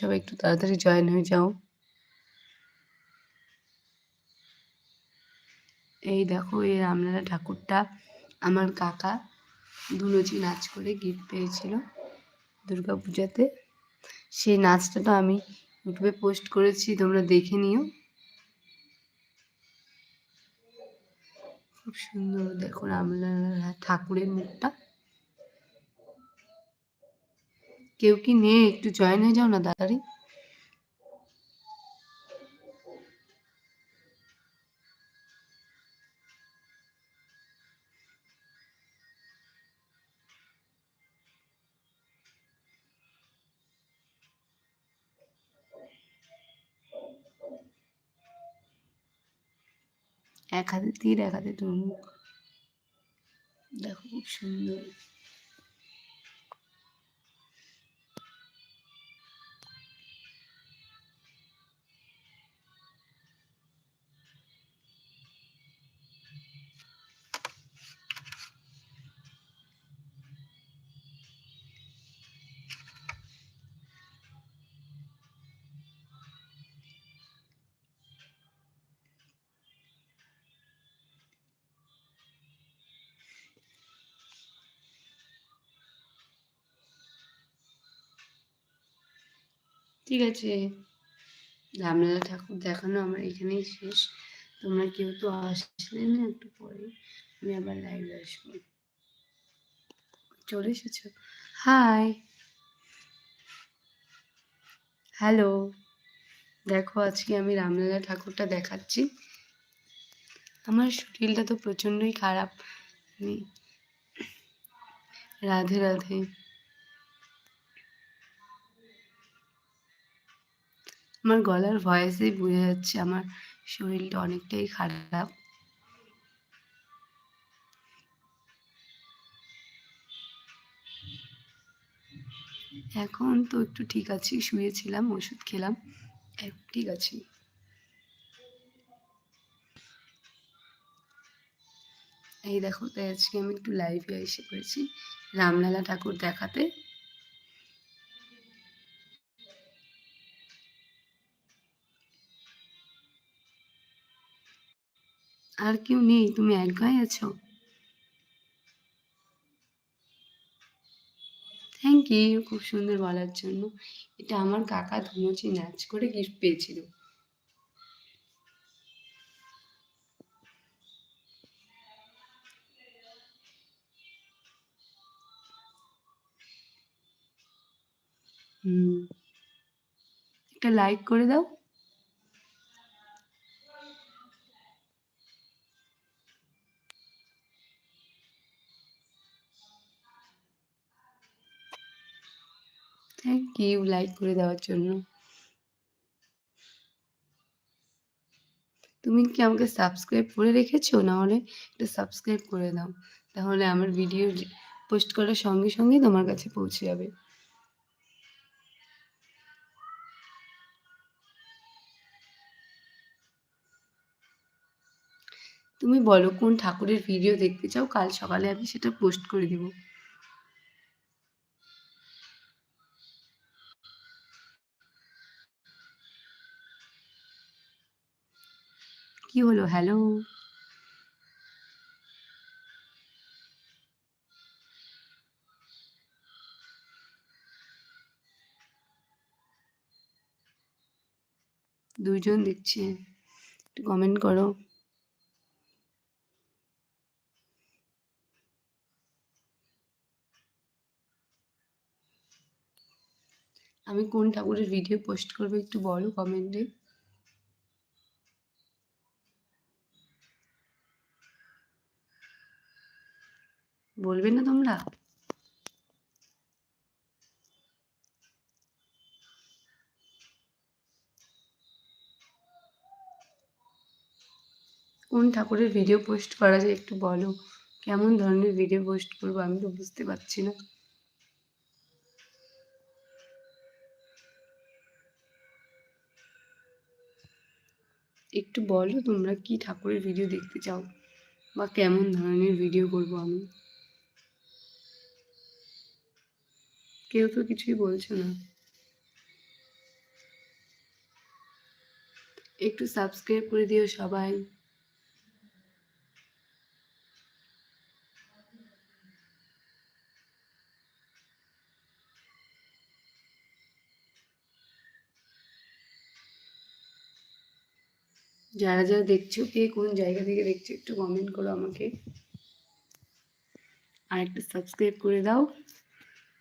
সবাই একটু তাড়াতাড়ি জয়েন হয়ে যাও। এই দেখো, এই রামলালা ঠাকুরটা আমার কাকা দুলচি নাচ করে গিফট পেয়েছিল দুর্গা পূজাতে। সেই নাচটা তো আমি ইউটিউবে পোস্ট করেছি, তোমরা দেখে নিও। খুব সুন্দর দেখো রামলালা ঠাকুরের মুখটা। কেউ কি নেই একটু জয়েন হয়ে যাও না তাড়াতাড়ি? এক হাতে তীর, এক হাতে ধনুক দেখো খুব সুন্দর। ঠিক আছে। রামলালা ঠাকুর দেখানো আমার এখানেই শেষ। তোমরা কেউ তো আসলে না একটু পরে, আমি আবার লাইভে আসব। চলে এসেছ? হাই হ্যালো দেখো, আজকে আমি রামলালা ঠাকুরটা দেখাচ্ছি। আমার শরীরটা তো প্রচণ্ডই খারাপ। রাধে রাধে আমার গলার ভয়েসেই বোঝা যাচ্ছে আমার শরীরটা অনেকটাই খারাপ। এখন তো একটু ঠিক আছি, শুয়েছিলাম, ওষুধ খেলাম। ঠিক আছি। এই দেখো, তাই আজকে আমি একটু লাইভে এসে পড়েছি। রামলালা ঠাকুর দেখাতে। আর কেউ নেই, তুমি একাই আছো। থ্যাংক ইউ খুব সুন্দর বলার জন্য। এটা আমার কাকা ধুনুচি নাচ করে গিফট পেয়েছিল। একটা লাইক করে দাও। থ্যাংক ইউ লাইক করে দেওয়ার জন্য। তুমি কি আমাকে সাবস্ক্রাইব করে রেখেছো? নাহলে একটু সাবস্ক্রাইব করে দাও। তাহলে আমার ভিডিও পোস্ট করার সঙ্গে সঙ্গে তোমার কাছে পৌঁছে যাবে। তুমি বলো কোন ঠাকুরের ভিডিও দেখতে চাও? কাল সকালে আমি সেটা পোস্ট করে দিব। কি হলো? হ্যালো দুইজন দেখছি। একটু কমেন্ট করো। আমি কোন ঠাকুরের ভিডিও পোস্ট করব একটু বলো কমেন্টে বলবে না তোমরা? কোন ঠাকুরের ভিডিও পোস্ট করা যায় একটু বলো? কেমন ধরনের ভিডিও পোস্ট করব আমি তো বুঝতে পারছি না। একটু বলো তোমরা কি ঠাকুরের ভিডিও দেখতে চাও? বা কেমন ধরনের ভিডিও করব আমি? কেউ তো কিছুই বলছে না। একটু সাবস্ক্রাইব করে দিও সবাই। যারা যারা দেখছ কে কোন জায়গা থেকে দেখছ একটু কমেন্ট করো আমাকে। আর একটু সাবস্ক্রাইব করে দাও।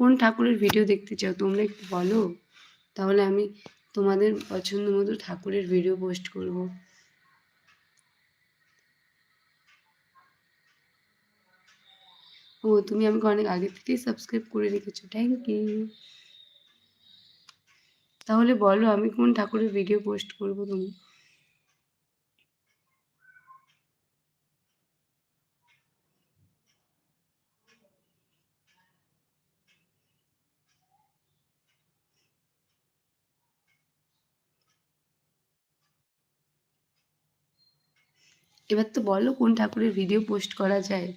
কোন ঠাকুরের ভিডিও দেখতে চাও তোমরা একটু বলো। তাহলে আমি তোমাদের পছন্দ মতো ঠাকুরের ভিডিও পোস্ট করব। ও, তুমি আমাকে অনেক আগে থেকেই সাবস্ক্রাইব করে রেখেছো। থ্যাংক ইউ তাহলে বলো আমি কোন ঠাকুরের ভিডিও পোস্ট করব তুমি এবার তো বলো কোন ঠাকুরের ভিডিও পোস্ট করা যায়।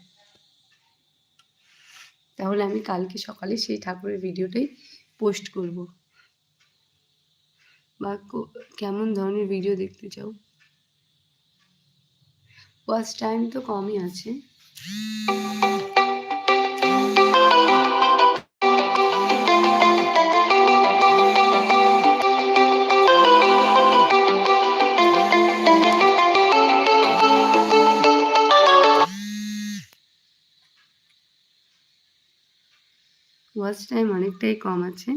তাহলে আমি কালকে সকালে সেই ঠাকুরের ভিডিওটাই পোস্ট করব। বা কেমন ধরনের ভিডিও দেখতে চাও? ফার্স্ট টাইম তো কমই আছে। ওয়াচ টাইম অনেকটাই কম আছে।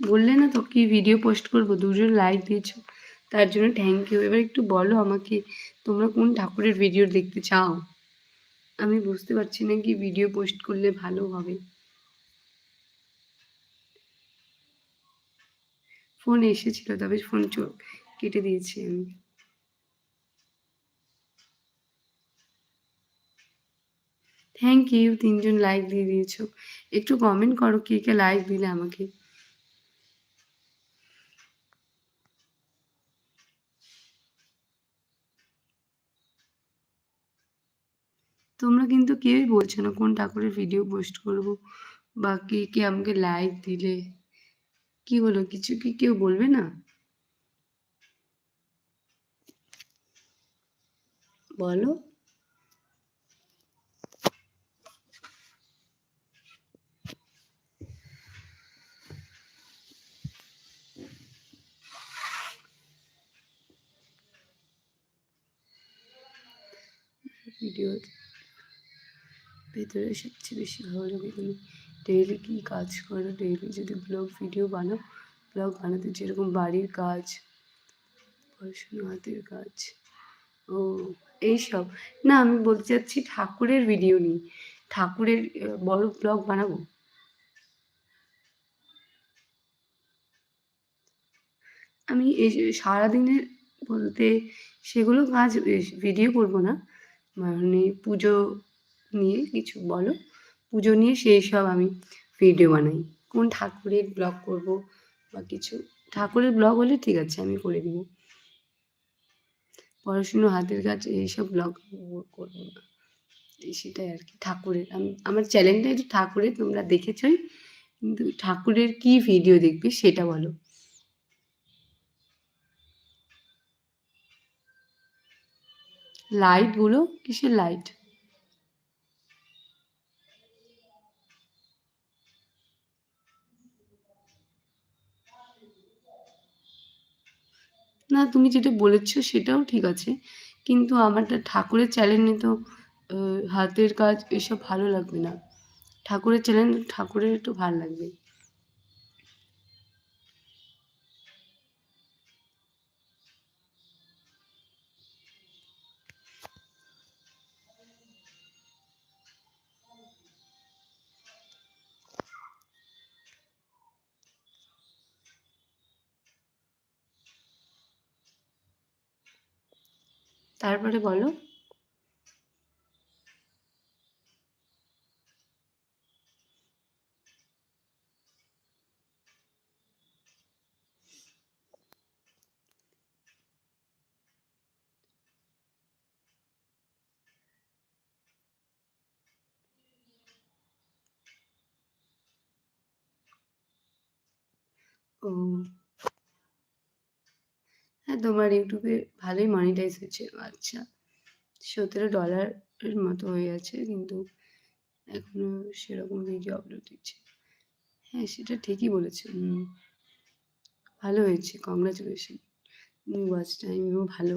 বললে না তো কি ভিডিও পোস্ট করব, দুজন লাইক দিয়েছ, তার জন্য থ্যাংক ইউ এবার একটু বলো আমাকে, তোমরা কোন ঠাকুরের ভিডিও দেখতে চাও? আমি বুঝতে পারছি না কি ভিডিও পোস্ট করলে ভালো হবে। ফোন এসেছিল, তবে ফোন চোখ কেটে দিয়েছি আমি। থ্যাংক ইউ তিনজন লাইক দিয়ে দিয়েছ। একটু কমেন্ট করো কে কে লাইক দিলে আমাকে। তোমরা কিন্তু কেউই বলছো না কোন ঠাকুরের ভিডিও পোস্ট করব বা কে কে আমাকে লাইক দিলে। কি হলো? কিছু কি কেউ বলবে না? বলো। ভিডিও ভেতরে সবচেয়ে বেশি ভালো লাগে ডেইলি কী কাজ করো? ডেইলি যদি ব্লগ ভিডিও বানাও ব্লগ বানাতে যেরকম বাড়ির কাজ পড়াশুনো হাতের কাজ, ও, এইসব। না, আমি বলতে চাচ্ছি ঠাকুরের ভিডিও নিই ঠাকুরের বড় ব্লগ বানাবো? আমি এই সারাদিনের বলতে সেগুলো কাজ ভিডিও করব না। মানে পুজো নিয়ে কিছু বলো। পুজো নিয়ে সেই সব আমি ভিডিও বানাই। কোন ঠাকুরের ব্লগ করব বা কিছু, ঠাকুরের ব্লগ হলে ঠিক আছে, আমি করে দিব। পড়াশুনো, হাতের কাজ এইসব ব্লগ করব না। সেটাই আর কি, ঠাকুরের। আমি, আমার চ্যানেলটা একটু ঠাকুরের, তোমরা দেখেছই, কিন্তু ঠাকুরের কি ভিডিও দেখবে সেটা বলো। লাইটগুলো কিসের লাইট না, তুমি যেটা বলেছ সেটাও ঠিক আছে। কিন্তু আমারটা ঠাকুরের চ্যানেলে তো হাতের কাজ এসব ভালো লাগবে না। ঠাকুরের চ্যানেল ঠাকুরের একটু ভালো লাগবে। তারপরে বলো। ও। হ্যাঁ তোমার ইউটিউবে ভালোই মনিটাইজ হয়েছে আচ্ছা সতেরো ডলারের মতো হয়ে আছে কিন্তু এখনও সেরকম ভিডিও আপলোড দিচ্ছে। হ্যাঁ সেটা ঠিকই বলেছ। ভালো হয়েছে কংগ্রাচুলেশন ওয়াচ টাইমও ভালো।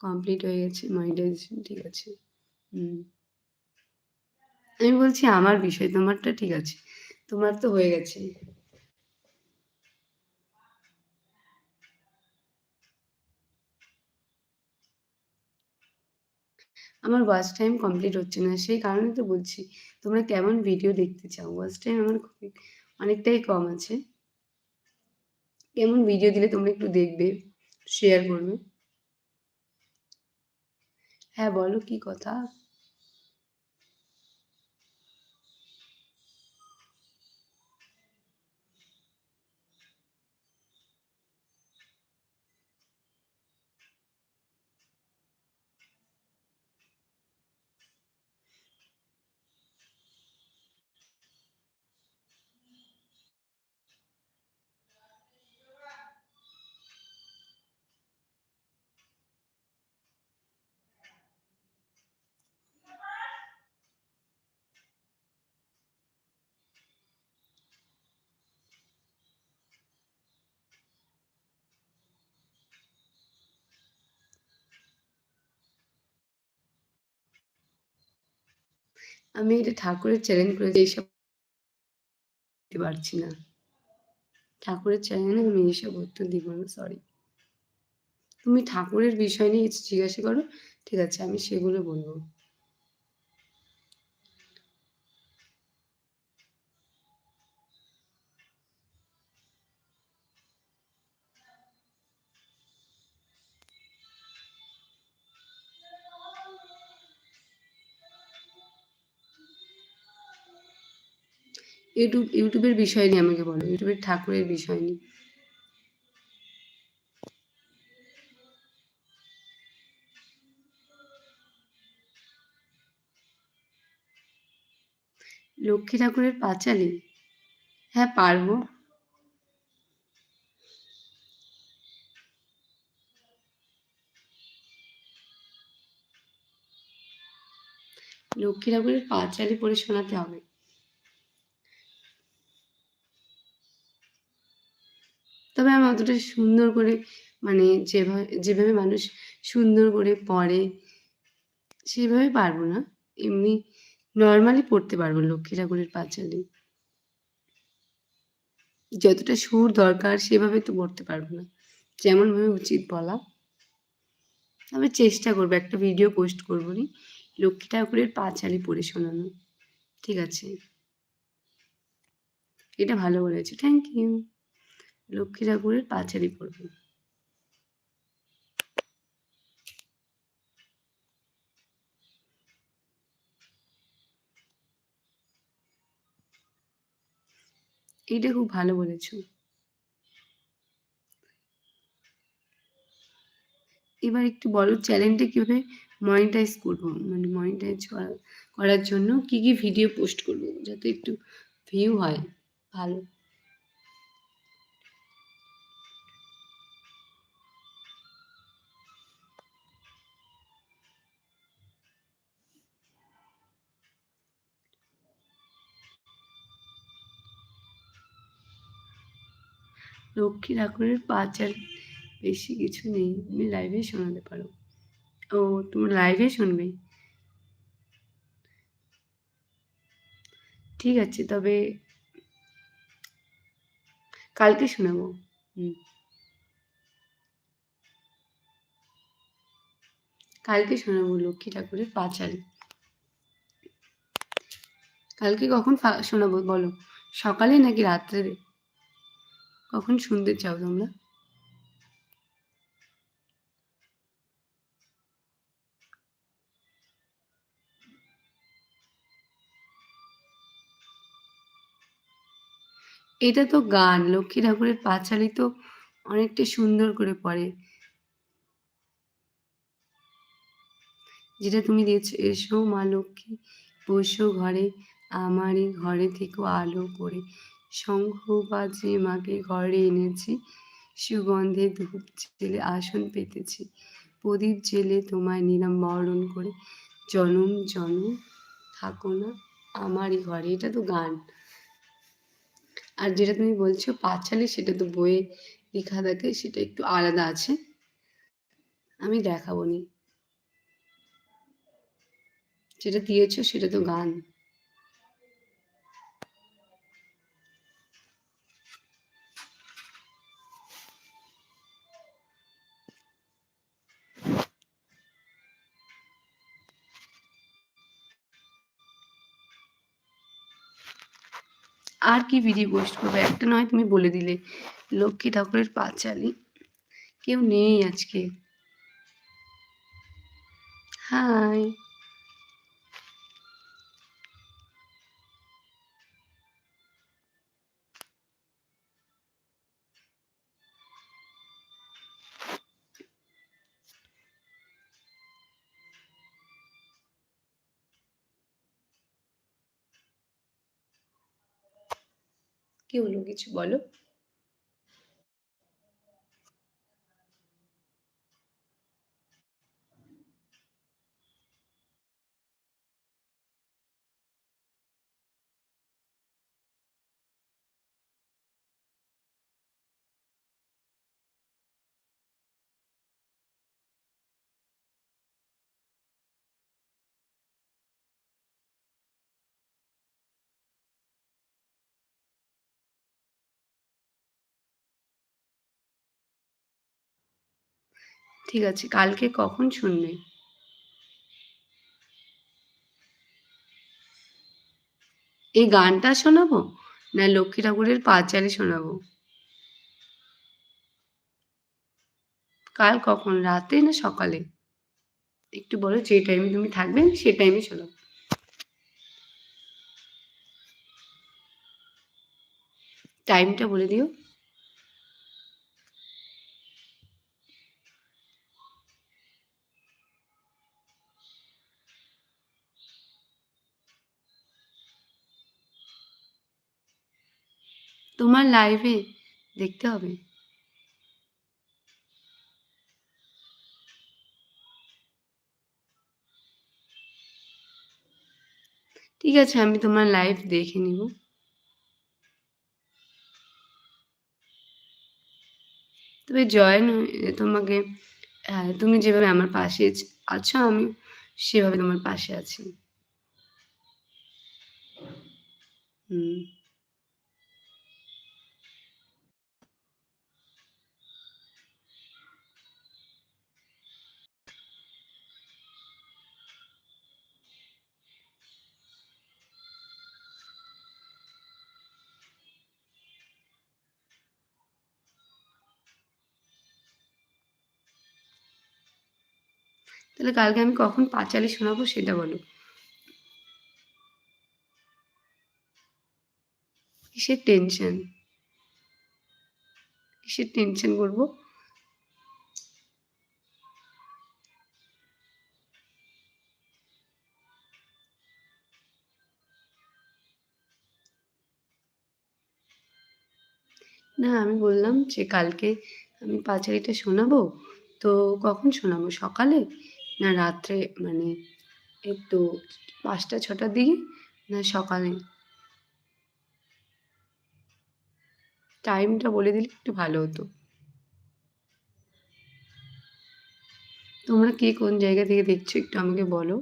কমপ্লিট হয়ে গেছে মনিটাইজেশন ঠিক আছে। হুম, আমি বলছি আমার বিষয়, তোমারটা ঠিক আছে। তোমার তো হয়ে গেছে। আমার ওয়াচ টাইম কমপ্লিট হচ্ছে না, সেই কারণে তো বলছি, তোমরা কেমন ভিডিও দেখতে চাও? ওয়াচ টাইম আমার খুবই অনেকটাই কম আছে। কেমন ভিডিও দিলে তোমরা একটু দেখবে শেয়ার করবে। হ্যাঁ বলো কি কথা? আমি এটা ঠাকুরের চ্যালেঞ্জ করেছি এইসব দিতে পারছি না। ঠাকুরের চ্যালেঞ্জে আমি এইসব উত্তর দিব না সরি তুমি ঠাকুরের বিষয় নিয়ে জিজ্ঞাসা করো, ঠিক আছে, আমি সেগুলো বলব। ইউটিউব ইউটিউবের বিষয় নিয়ে আমাকে বলো। ইউটিউবের ঠাকুরের বিষয় নিয়ে। লক্ষ্মী ঠাকুরের পাঁচালি হ্যাঁ পারব। লক্ষ্মী ঠাকুরের পাঁচালি পড়ে শোনাতে হবে। তবে আমি অতটা সুন্দর করে মানে যেভাবে যেভাবে মানুষ সুন্দর করে পড়ে, সেভাবে পারব না। এমনি নর্মালি পড়তে পারব লক্ষ্মী ঠাকুরের পাঁচালি। যতটা সুর দরকার সেভাবে তো পড়তে পারব না। যেমনভাবে উচিত বলা। তবে চেষ্টা করব, একটা ভিডিও পোস্ট করব নি, লক্ষ্মী ঠাকুরের পাঁচালি পড়ে শোনানো। ঠিক আছে? এটা ভালো বলেছে। থ্যাংক ইউ লক্ষ্মী ঠাকুরের পাঁচালি পড়ব। এইটা খুব ভালো বলেছ। এবার একটু বলো চ্যানেলটা কীভাবে মনিটাইজ করব? মানে মনিটাইজ করার জন্য কি কি ভিডিও পোস্ট করব? যাতে একটু ভিউ হয়, ভালো। লক্ষ্মী ঠাকুরের পাঁচাল বেশি কিছু নেই। তুমি লাইভে শোনাতে পারো। ও, তুমি লাইভে শুনবে? ঠিক আছে, তবে কালকে শোনাবো। হুম। কালকে শোনাবো লক্ষ্মী ঠাকুরের পাঁচাল কালকে কখন শোনাবো বলো? সকালে নাকি রাত্রে? কখন শুনতে চাও তোমরা? এটা তো গান, লক্ষ্মী ঠাকুরের পাঁচালি তো অনেকটা সুন্দর করে পড়ে। যেটা তুমি দিয়েছ, এসো মা লক্ষ্মী, বসো ঘরে, আমারই ঘরে থেকেও আলো করে। শঙ্খ বাজিয়ে মাকে ঘরে এনেছি, সুগন্ধে ধূপ জেলে আসন পেতেছি। প্রদীপ জেলে তোমায় নিলাম বরণ করে। জনম জনম, থাকো না আমারই ঘরে। এটা তো গান। আর যেটা তুমি বলছো পাঁচালি সেটা তো বইয়ে লেখা থাকে, সেটা একটু আলাদা আছে। আমি দেখাবো নি। যেটা দিয়েছ সেটা তো গান। আর কি ভিডিও পোস্ট করব? একটা নয়, তুমি বলে দিলে। লক্ষ্মী ঠাকুরের পাঁচালি। কেউ নেই আজকে। হাই কি হলো কিছু বলো? ঠিক আছে, কালকে কখন শুনবে? এই গানটা শোনাবো? না লক্ষ্মী ঠাকুরের পাঁচালি শোনাবো? কাল কখন, রাতে না সকালে? একটু বলো যে টাইমে তুমি থাকবে সেই টাইমে শোনাবো। টাইমটা বলে দিও। তোমার লাইভে দেখতে হবে। ঠিক আছে, আমি তোমার লাইভ দেখে নিব। তবে জয়েন তোমাকে তুমি যেভাবে আমার পাশে আছো, আমি সেভাবে তোমার পাশে আছি। হুম। তাহলে কালকে আমি কখন পাঁচালি শোনাবো সেটা বলো। কিসের টেনশন কিসের টেনশন করব না, আমি বললাম যে কালকে আমি পাঁচালিটা শোনাবো, তো কখন শোনাবো? সকালে? না রাত্রে মানে একটু পাঁচটা ছটার দিকে না সকালে? টাইমটা বলে দিলে একটু ভালো হতো। তোমরা কে কোন জায়গা থেকে দেখছ একটু আমাকে বলো।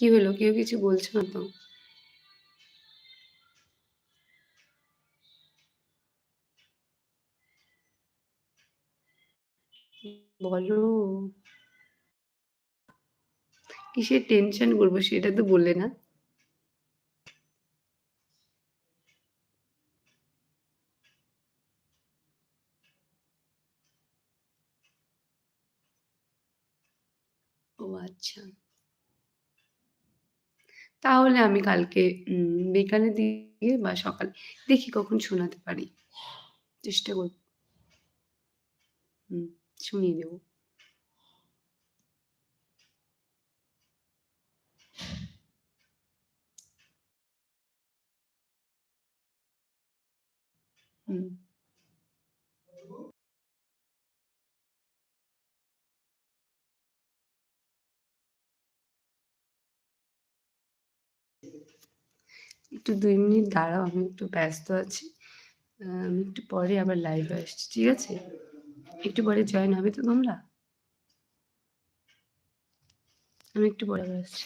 কি হলো? কেউ কিছু বলছো না তো? বলো। কিসের টেনশন করব সেটা তো বললে না। ও আচ্ছা। তাহলে আমি কালকে বিকালের দিকে বা সকালে দেখি কখন শোনাতে পারি। চেষ্টা করব হুম। শুনিয়ে দেব একটু দুই মিনিট দাঁড়াও, আমি একটু ব্যস্ত আছি। আমি একটু পরে আবার লাইভে আসছি, ঠিক আছে? একটু পরে জয়েন হবে তো তোমরা? আমি একটু পরে আসছি।